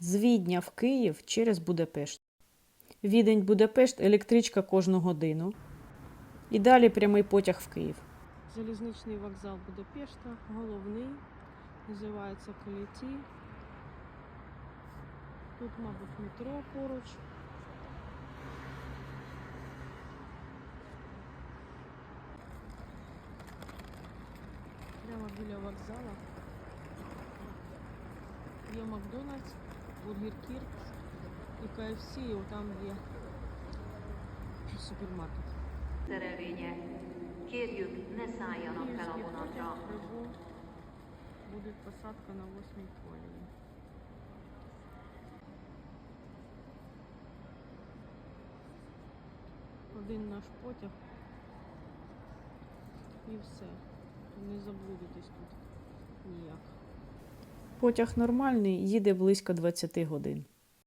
З Відня в Київ через Будапешт. Відень Будапешт електричка кожну годину. І далі прямий потяг в Київ. Залізничний вокзал Будапешта, головний, називається Каліті. Тут, мабуть, метро поруч. Прямо біля вокзалу. Є Макдональдс, Бургер Кінг і КФС, і там є супермаркет. Szerelvénye, kérjük, ne szálljanak fel a vonatra. Буде посадка на 8 колії. Один наш потяг. І все. Не заблудитесь тут. Потяг нормальний, їде близько 20 годин.